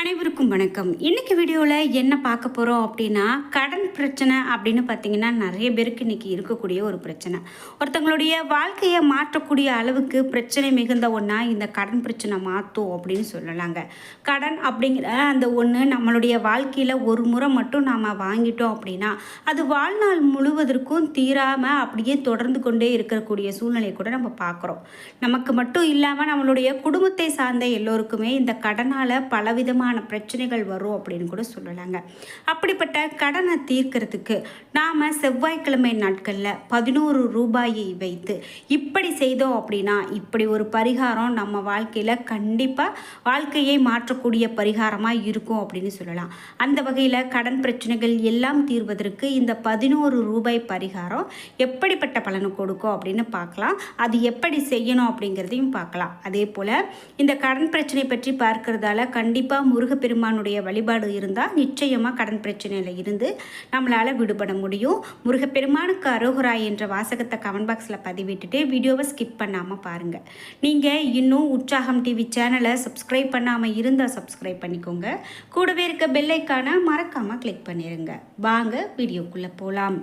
அனைவருக்கும் வணக்கம். இன்னைக்கு வீடியோவில் என்ன பார்க்க போகிறோம் அப்படின்னா கடன் பிரச்சனை அப்படின்னு பார்த்தீங்கன்னா நிறைய பேருக்கு இன்றைக்கி இருக்கக்கூடிய ஒரு பிரச்சனை. ஒருத்தங்களுடைய வாழ்க்கையை மாற்றக்கூடிய அளவுக்கு பிரச்சனை மிகுந்த ஒன்றா இந்த கடன் பிரச்சனை மாற்றும் அப்படின்னு சொல்லலாங்க. கடன் அப்படிங்கிற அந்த ஒன்று நம்மளுடைய வாழ்க்கையில் ஒரு முறை மட்டும் நாம் வாங்கிட்டோம் அப்படின்னா அது வாழ்நாள் முழுவதற்கும் தீராமல் அப்படியே தொடர்ந்து கொண்டே இருக்கக்கூடிய சூழ்நிலையை கூட நம்ம பார்க்குறோம். நமக்கு மட்டும் இல்லாமல் நம்மளுடைய குடும்பத்தை சார்ந்த எல்லோருக்குமே இந்த கடனால் பலவிதமான பிரச்சனைகள் வரும் அப்படின்னு கூட சொல்லலாங்க. அப்படிப்பட்ட கடனை தீர்க்கிறதுக்கு நாம் செவ்வாய்க்கிழமை நாட்களில் பதினோரு ரூபாயை வைத்து இப்படி செய்தோம் அப்படின்னா இப்படி ஒரு பரிகாரம் நம்ம வாழ்க்கையில் கண்டிப்பாக வாழ்க்கையை மாற்றக்கூடிய பரிகாரமாக இருக்கும் அப்படின்னு சொல்லலாம். அந்த வகையில் கடன் பிரச்சனைகள் எல்லாம் தீர்வதற்கு இந்த பதினோரு ரூபாய் பரிகாரம் எப்படிப்பட்ட பலனை கொடுக்கும் அப்படின்னு பார்க்கலாம். அது எப்படி செய்யணும் அப்படிங்கிறதையும் பார்க்கலாம். அதே போல் இந்த கடன் பிரச்சனை பற்றி பார்க்கறதால கண்டிப்பாக முருகப்பெருமானுடைய வழிபாடு இருந்தால் நிச்சயமாக கடன் பிரச்சனையில் இருந்து நம்மளால் விடுபட முடியும். முருகப்பெருமானுக்கு அரோகரா என்ற வாசகத்தை கமெண்ட் பாக்ஸில் பதிவிட்டுட்டு வீடியோவை ஸ்கிப் பண்ணாமல் பாருங்கள் நீங்கள் இன்னும் உற்சாகம் டிவி சேனலை சப்ஸ்கிரைப் பண்ணாமல் இருந்தால் சப்ஸ்கிரைப் பண்ணிக்கோங்க. கூடவே இருக்க பெல்லைக்கான மறக்காமல் கிளிக் பண்ணிடுங்க வாங்க வீடியோக்குள்ளே போகலாம்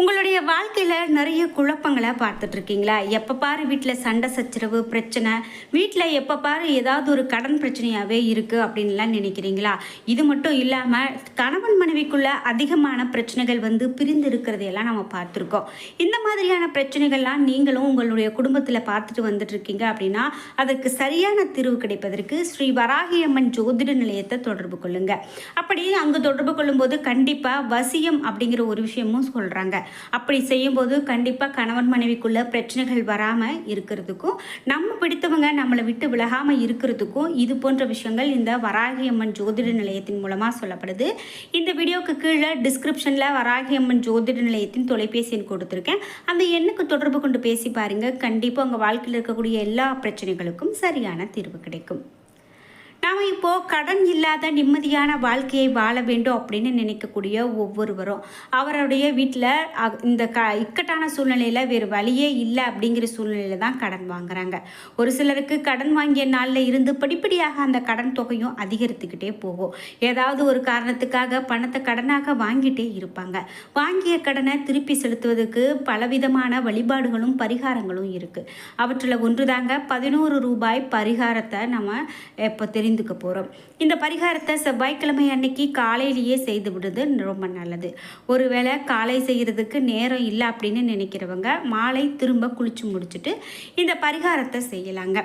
உங்களுடைய வாழ்க்கையில் நிறைய குழப்பங்களை பார்த்துட்ருக்கீங்களா? எப்போ பாரு வீட்டில் சண்டை சச்சரவு பிரச்சனை. வீட்டில் எப்போ பாரு ஏதாவது ஒரு கடன் பிரச்சனையாகவே இருக்குது அப்படின்லாம் நினைக்கிறீங்களா? இது மட்டும் இல்லாமல் கணவன் மனைவிக்குள்ள அதிகமான பிரச்சனைகள் வந்து பிரிந்து இருக்கிறதையெல்லாம் நம்ம பார்த்துருக்கோம். இந்த மாதிரியான பிரச்சனைகள்லாம் நீங்களும் உங்களுடைய குடும்பத்தில் பார்த்துட்டு வந்துட்டு இருக்கீங்க அப்படின்னா அதற்கு சரியான தீர்வு கிடைப்பதற்கு ஸ்ரீ வராகியம்மன் ஜோதிட நிலையத்தை தொடர்பு கொள்ளுங்கள் அப்படி அங்கே தொடர்பு கொள்ளும்போது கண்டிப்பாக வசியம் அப்படிங்கிற ஒரு விஷயமும் சொல்கிறாங்க அப்படி செய்யும்போது கண்டிப்பாக கணவன் மனைவிக்குள்ள பிரச்சனைகள் வராமல் இருக்கிறதுக்கும் நம்ம பிடித்தவங்க நம்மளை விட்டு விலகாமல் இருக்கிறதுக்கும் இது போன்ற விஷயங்கள் இந்த வராகியம்மன் ஜோதிட நிலையத்தின் மூலமாக சொல்லப்படுது. இந்த வீடியோக்கு கீழே டிஸ்கிரிப்ஷனில் வராகியம்மன் ஜோதிட நிலையத்தின் தொலைபேசி எண் கொடுத்துருக்கேன். அந்த எண்ணுக்கு தொடர்பு கொண்டு பேசி பாருங்கள் கண்டிப்பாக உங்கள் வாழ்க்கையில் இருக்கக்கூடிய எல்லா பிரச்சனைகளுக்கும் சரியான தீர்வு கிடைக்கும். நாம் இப்போது கடன் இல்லாத நிம்மதியான வாழ்க்கையை வாழ வேண்டும் அப்படின்னு நினைக்கக்கூடிய ஒவ்வொருவரும் அவருடைய வீட்டில் இந்த க இக்கட்டான சூழ்நிலையில் வேறு வழியே இல்லை அப்படிங்கிற சூழ்நிலையில் தான் கடன் வாங்குறாங்க. ஒரு சிலருக்கு கடன் வாங்கிய நாளில் இருந்து படிப்படியாக அந்த கடன் தொகையும் அதிகரித்துக்கிட்டே போகும். ஏதாவது ஒரு காரணத்துக்காக பணத்தை கடனாக வாங்கிட்டே இருப்பாங்க. வாங்கிய கடனை திருப்பி செலுத்துவதற்கு பலவிதமான வழிபாடுகளும் பரிகாரங்களும் இருக்குது அவற்றில் ஒன்றுதாங்க பதினோரு ரூபாய் பரிகாரத்தை நம்ம இப்போ தெரிந்துக்க போகிறோம் இந்த பரிகாரத்தை செவ்வாய்க்கிழமை அன்னைக்கு காலையிலேயே செய்து விடுறது ரொம்ப நல்லது. ஒருவேளை காலை செய்கிறதுக்கு நேரம் இல்லை அப்படின்னு நினைக்கிறவங்க மாலை திரும்ப குளிச்சு முடிச்சுட்டு இந்த பரிகாரத்தை செய்யலாங்க.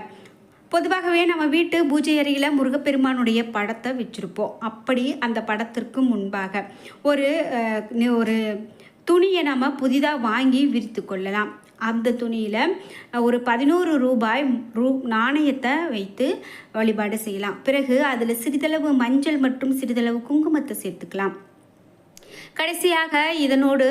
பொதுவாகவே நம்ம வீட்டு பூஜை அறையில் முருகப்பெருமானுடைய படத்தை வச்சுருப்போம். அப்படி அந்த படத்திற்கு முன்பாக ஒரு ஒரு துணியை நம்ம புதிதாக வாங்கி விரித்து கொள்ளலாம். அந்த துணியில் ஒரு பதினோரு ரூபாய் ரூ நாணயத்தை வைத்து வழிபாடு செய்யலாம். பிறகு அதில் சிறிதளவு மஞ்சள் மற்றும் சிறிதளவு குங்குமத்தை சேர்த்துக்கலாம். கடைசியாக இதனோடு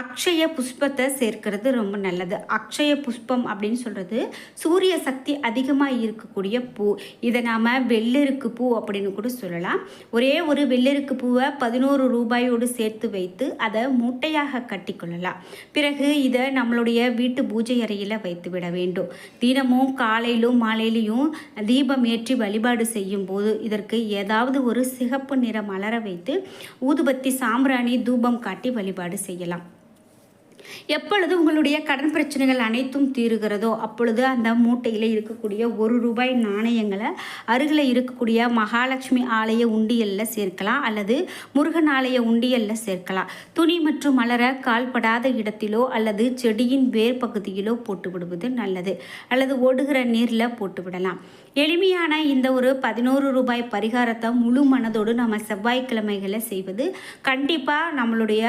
அக்ஷய புஷ்பத்தை சேர்க்கிறது ரொம்ப நல்லது. அக்ஷய புஷ்பம் அப்படின்னு சொல்கிறது சூரிய சக்தி அதிகமாக இருக்கக்கூடிய பூ. இதை நாம் வெள்ளெருக்கு பூ அப்படின்னு கூட சொல்லலாம். ஒரே ஒரு வெள்ளெருக்கு பூவை பதினோரு ரூபாயோடு சேர்த்து வைத்து அதை மூட்டையாக கட்டிக்கொள்ளலாம். பிறகு இதை நம்மளுடைய வீட்டு பூஜை அறையில் வைத்து விட வேண்டும். தினமும் காலையிலும் மாலையிலையும் தீபம் ஏற்றி வழிபாடு செய்யும் போது இதற்கு ஏதாவது ஒரு சிகப்பு நிற மலர வைத்து ஊதுபத்தி சாம்பிராணி தூபம் காட்டி வழிபாடு செய்யலாம். எப்பொழுது உங்களுடைய கடன் பிரச்சனைகள் அனைத்தும் தீருகிறதோ அப்பொழுது அந்த மூட்டையில் இருக்கக்கூடிய ஒரு ரூபாய் நாணயங்களை அருகில் இருக்கக்கூடிய மகாலட்சுமி ஆலய உண்டியலில் சேர்க்கலாம் அல்லது முருகன் ஆலய உண்டியலில் சேர்க்கலாம். துணி மற்றும் மலர கால்படாத இடத்திலோ அல்லது செடியின் வேர் பகுதியிலோ போட்டு விடுவது நல்லது. அல்லது ஓடுகிற நீரில் போட்டு விடலாம். எளிமையான இந்த ஒரு பதினோரு ரூபாய் பரிகாரத்தை முழு மனதோடு நம்ம செவ்வாய்க்கிழமைகளை செய்வது கண்டிப்பாக நம்மளுடைய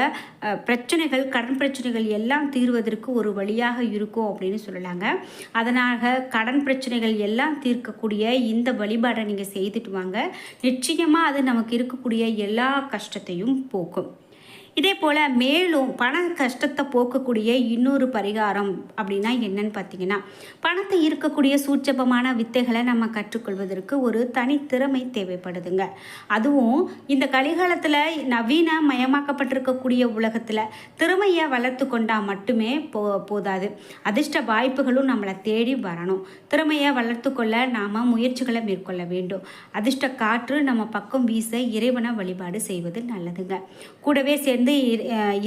பிரச்சனைகள் கடன் பிரச்சனைகள் எல்லாம் தீர்வதற்கு ஒரு வழியாக இருக்கும் அப்படின்னு சொல்லலாங்க. அதனால கடன் பிரச்சனைகள் எல்லாம் தீர்க்கக்கூடிய இந்த வழிபாடை நீங்கள் செய்துட்டு வாங்க. நிச்சயமாக அது நமக்கு இருக்கக்கூடிய எல்லா கஷ்டத்தையும் போக்கும். இதே போல் மேலும் பண கஷ்டத்தை போக்கக்கூடிய இன்னொரு பரிகாரம் அப்படின்னா என்னன்னு பார்த்தீங்கன்னா பணத்தை இருக்கக்கூடிய சூட்சபமான வித்தைகளை நம்ம கற்றுக்கொள்வதற்கு ஒரு தனித்திறமை தேவைப்படுதுங்க. அதுவும் இந்த கலிகாலத்தில் நவீன மயமாக்கப்பட்டிருக்கக்கூடிய உலகத்தில் திறமையை வளர்த்து கொண்டால் மட்டுமே போ போதாது. அதிர்ஷ்ட வாய்ப்புகளும் நம்மளை தேடி வரணும். திறமையை வளர்த்து கொள்ள நாம் முயற்சிகளை மேற்கொள்ள வேண்டும். அதிர்ஷ்ட காற்று நம்ம பக்கம் வீச இறைவனை வழிபாடு செய்வது நல்லதுங்க. கூடவே சேர்ந்து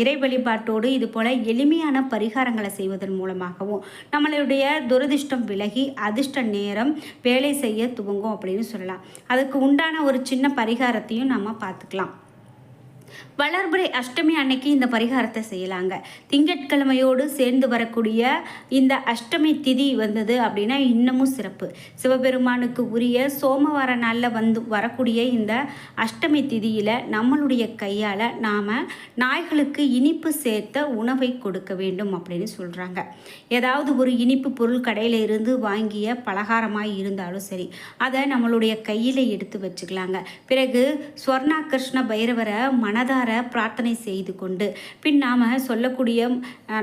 இறை வழிபாட்டோடு இது போல் எளிமையான பரிகாரங்களை செய்வதன் மூலமாகவும் நம்மளுடைய துரதிர்ஷ்டம் விலகி அதிர்ஷ்ட நேரம் வேலை செய்ய துவங்கும் அப்படின்னு சொல்லலாம். அதுக்கு உண்டான ஒரு சின்ன பரிகாரத்தையும் நம்ம பார்த்துக்கலாம். வளர்பிறை அஷ்டமி அன்னைக்கு இந்த பரிகாரத்தை செய்யலாங்க. திங்கட்கிழமையோடு சேர்ந்து வரக்கூடிய இந்த அஷ்டமி திதி வந்தது அப்படின்னா இன்னமும் சிறப்பு. சிவபெருமானுக்கு உரிய சோமவார நாளில் வந்து வரக்கூடிய இந்த அஷ்டமி திதியில் நம்மளுடைய கையால் நாம் நாய்களுக்கு இனிப்பு சேர்த்த உணவை கொடுக்க வேண்டும் அப்படின்னு சொல்கிறாங்க ஏதாவது ஒரு இனிப்பு பொருள் கடையில் இருந்து வாங்கிய பலகாரமாக இருந்தாலும் சரி அதை நம்மளுடைய கையில் எடுத்து வச்சுக்கலாங்க. பிறகு ஸ்வர்ணா கிருஷ்ண பைரவரை மனதார பிரார்த்தனை செய்து கொண்டு பின் நாம் சொல்லக்கூடிய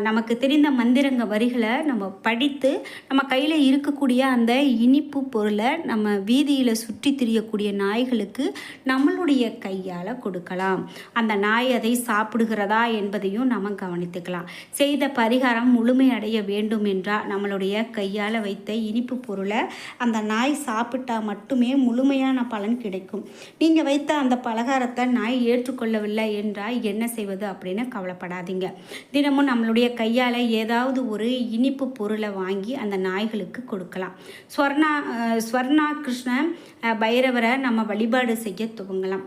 நமக்கு தெரிந்த மந்திரங்க வரிகளை நம்ம படித்து நம்ம கையில் இருக்கக்கூடிய அந்த இனிப்பு பொருளை நம்ம வீதியில் சுற்றி திரியக்கூடிய நாய்களுக்கு நம்மளுடைய கையால் கொடுக்கலாம். அந்த நாய் அதை சாப்பிடுகிறதா என்பதையும் நம்ம கவனித்துக்கலாம். செய்த பரிகாரம் முழுமையடைய வேண்டும் என்றால் நம்மளுடைய கையால் வைத்த இனிப்பு பொருளை அந்த நாய் சாப்பிட்டா மட்டுமே முழுமையான பலன் கிடைக்கும். நீங்கள் வைத்த அந்த பலகாரத்தை நாய் ஏற்றுக்கொள்ளவில்லை என்றால் என்ன செய்வது அப்படின்னு கவலைப்படாதீங்க. தினமும் நம்மளுடைய கையால் ஏதாவது ஒரு இனிப்பு பொருளை வாங்கி அந்த நாய்களுக்கு கொடுக்கலாம். ஸ்வர்ணா ஸ்வர்ணா கிருஷ்ண பைரவரை நம்ம வழிபாடு செய்ய துவங்கலாம்.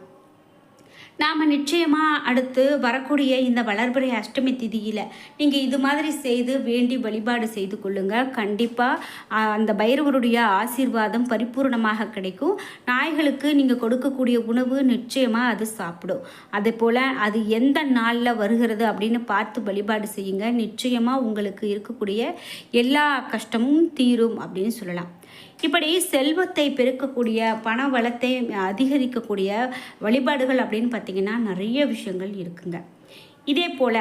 நாம் நிச்சயமாக அடுத்து வரக்கூடிய இந்த வளர்பிறை அஷ்டமி திதியில் நீங்கள் இது மாதிரி செய்து வேண்டி வழிபாடு செய்து கொள்ளுங்கள் கண்டிப்பாக அந்த பைரவருடைய ஆசீர்வாதம் பரிபூர்ணமாக கிடைக்கும். நாய்களுக்கு நீங்கள் கொடுக்கக்கூடிய உணவு நிச்சயமாக அது சாப்பிடும். அதே போல் அது எந்த நாளில் வருகிறது அப்படின்னு பார்த்து வழிபாடு செய்யுங்க. நிச்சயமாக உங்களுக்கு இருக்கக்கூடிய எல்லா கஷ்டமும் தீரும் அப்படின்னு சொல்லலாம். இப்படி செல்வத்தை பெருக்கக்கூடிய பண வளத்தை அதிகரிக்கக்கூடிய வழிபாடுகள் அப்படின்னு பார்த்திங்கன்னா நிறைய விஷயங்கள் இருக்குங்க. இதே போல்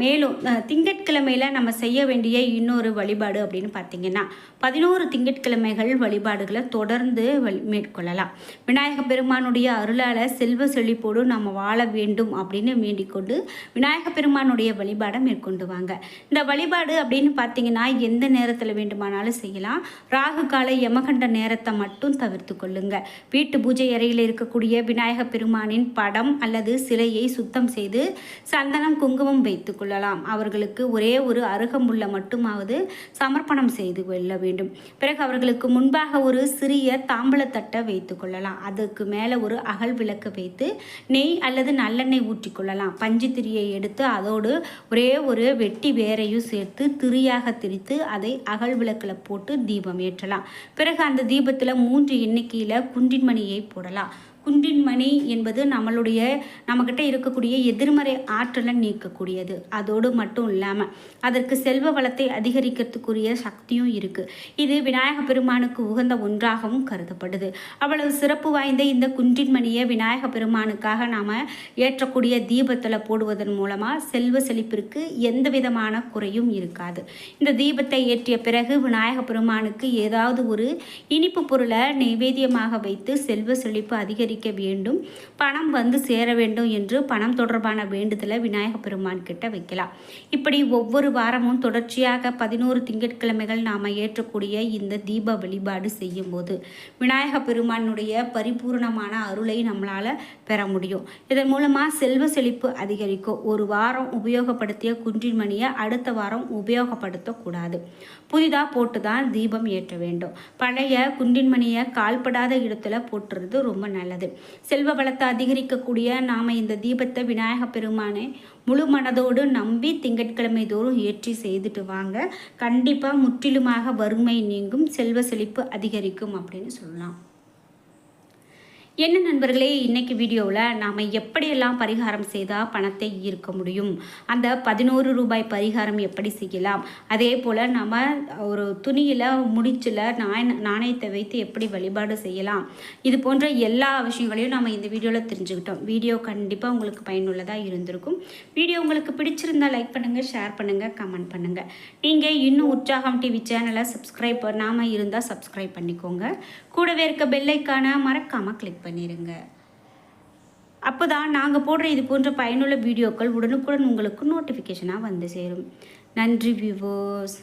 மேலும் திங்கட்கிழமையில் நம்ம செய்ய வேண்டிய இன்னொரு வழிபாடு அப்படின்னு பார்த்திங்கன்னா பதினோரு திங்கட்கிழமைகள் வழிபாடுகளை தொடர்ந்து வழி மேற்கொள்ளலாம். விநாயக பெருமானுடைய அருளால் செல்வ செழிப்போடு நம்ம வாழ வேண்டும் அப்படின்னு வேண்டிக் கொண்டு விநாயக பெருமானுடைய வழிபாடை மேற்கொண்டு வாங்க. இந்த வழிபாடு அப்படின்னு பார்த்தீங்கன்னா எந்த நேரத்தில் வேண்டுமானாலும் செய்யலாம். ராகு கால யமகண்ட நேரத்தை மட்டும் தவிர்த்து கொள்ளுங்க. வீட்டு பூஜை அறையில் இருக்கக்கூடிய விநாயக பெருமானின் படம் அல்லது சிலையை சுத்தம் செய்து சந்தனம் குங்குமம் வைத்து கொள்ளலாம் அவர்களுக்கு ஒரே ஒரு அருகமுள்ள மட்டுமாவது சமர்ப்பணம் செய்து கொள்ள வேண்டும். பிறகு அவர்களுக்கு முன்பாக ஒரு சிறிய தாம்பளத்தட்டை வைத்து கொள்ளலாம். அதுக்கு மேலே ஒரு அகல் விளக்கு வைத்து நெய் அல்லது நல்லெண்ணெய் ஊற்றிக்கொள்ளலாம் பஞ்சு திரியை எடுத்து அதோடு ஒரே ஒரு வெட்டி வேரையும் சேர்த்து திரியாக திரித்து அதை அகல் விளக்கில் போட்டு தீபம் ஏற்றலாம். பிறகு அந்த தீபத்தில் மூன்று எண்ணிக்கையில் குன்றின்மணியை போடலாம். குன்றின் மணி என்பது நம்மளுடைய நம்மக்கிட்ட இருக்கக்கூடிய எதிர்மறை ஆற்றலை நீக்கக்கூடியது. அதோடு மட்டும் இல்லாமல் அதற்கு செல்வ வளத்தை அதிகரிக்கிறதுக்குரிய சக்தியும் இருக்குது இது விநாயக பெருமானுக்கு உகந்த ஒன்றாகவும் கருதப்படுது. அவ்வளவு சிறப்பு வாய்ந்த இந்த குன்றின் மணியை விநாயக பெருமானுக்காக நாம் ஏற்றக்கூடிய தீபத்தில் போடுவதன் மூலமாக செல்வ செழிப்பிற்கு எந்த விதமான குறையும் இருக்காது. இந்த தீபத்தை ஏற்றிய பிறகு விநாயக பெருமானுக்கு ஏதாவது ஒரு இனிப்பு பொருளை நைவேத்தியமாக வைத்து செல்வ செழிப்பு அதிகரி சேகரிக்க வேண்டும். பணம் வந்து சேர வேண்டும் என்று பணம் தொடர்பான வேண்டுதலை விநாயக பெருமான் கிட்ட வைக்கலாம். இப்படி ஒவ்வொரு வாரமும் தொடர்ச்சியாக பதினோரு திங்கட்கிழமைகள் நாம் ஏற்றக்கூடிய இந்த தீப வழிபாடு செய்யும் போது விநாயக பெருமானுடைய பரிபூர்ணமான அருளை நம்மளால் பெற முடியும். இதன் மூலமாக செல்வ செழிப்பு அதிகரிக்கும். ஒரு வாரம் உபயோகப்படுத்திய குன்றின் மணியை அடுத்த வாரம் உபயோகப்படுத்தக்கூடாது. புதிதாக போட்டு தான் தீபம் ஏற்ற வேண்டும். பழைய குண்டின் மணியை கால்படாத இடத்துல போட்டுறது ரொம்ப நல்லது. உள்ளது செல்வ வளத்தை அதிகரிக்கக்கூடிய நாம் இந்த தீபத்தை விநாயக பெருமானை முழு மனதோடு நம்பி திங்கட்கிழமை தோறும் ஏற்றி செய்துட்டு வாங்க. கண்டிப்பாக முற்றிலுமாக வறுமை நீங்கும் செல்வ செழிப்பு அதிகரிக்கும் அப்படின்னு சொல்லலாம். என்ன நண்பர்களே இன்றைக்கி வீடியோவில் நாம் எப்படியெல்லாம் பரிகாரம் செய்தால் பணத்தை ஈர்க்க முடியும்? அந்த பதினோரு ரூபாய் பரிகாரம் எப்படி செய்யலாம்? அதே போல் நம்ம ஒரு துணியில் முடிச்சில் நாய் நாணயத்தை வைத்து எப்படி வழிபாடு செய்யலாம்? இது போன்ற எல்லா விஷயங்களையும் நம்ம இந்த வீடியோவில் தெரிஞ்சுக்கிட்டோம். வீடியோ கண்டிப்பாக உங்களுக்கு பயனுள்ளதாக இருந்திருக்கும். வீடியோ உங்களுக்கு பிடிச்சிருந்தா லைக் பண்ணுங்கள் ஷேர் பண்ணுங்கள் கமெண்ட் பண்ணுங்கள் நீங்கள் இன்னும் உற்சாகம் டிவி சேனலை சப்ஸ்கிரைப் பண்ணாமல் இருந்தால் சப்ஸ்கிரைப் பண்ணிக்கோங்க. கூடவே இருக்க பெல்லைக்கான மறக்காமல் கிளிக் பண்ணிடுங்க அப்போ தான் நாங்கள் போடுற இது போன்ற பயனுள்ள வீடியோக்கள் உடனுக்குடன் உங்களுக்கு நோட்டிஃபிகேஷனாக வந்து சேரும். நன்றி வியூவர்ஸ்